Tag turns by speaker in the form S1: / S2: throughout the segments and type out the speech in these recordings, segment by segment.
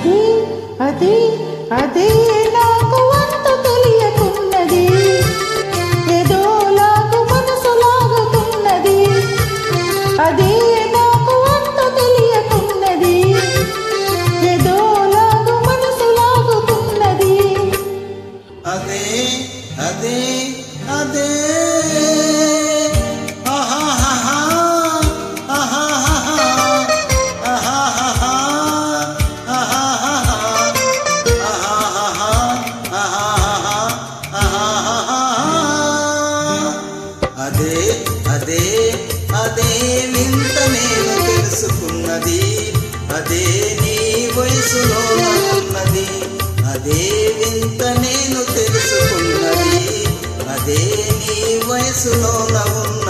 S1: అది అది అది నాకు అంత తెలియకున్నది. ఏదో లాగు మనసు లాగుతున్నది అది నాకు అంత తెలియకున్నది. ఏదో లాగు మనసు లాగుతున్నది
S2: అదే అదే అదే. ఉన్నది అదే నీ వయసులో ఉన్నది. అదే వింత నేను తెలుసుకున్నది. అదే నీ వయసులో ఉన్నది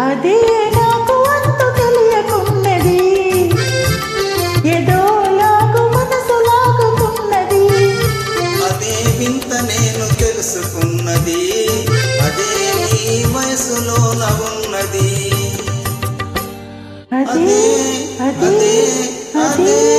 S2: అది
S1: నాకు అంతు తెలియకున్నది. ఏదో లాగు మనసు లాగుతున్నది.
S2: అదే వింత నేను తెలుసుకున్నది. అదే నీ వయసులోన ఉన్నది
S1: అది
S2: అదే. అదే.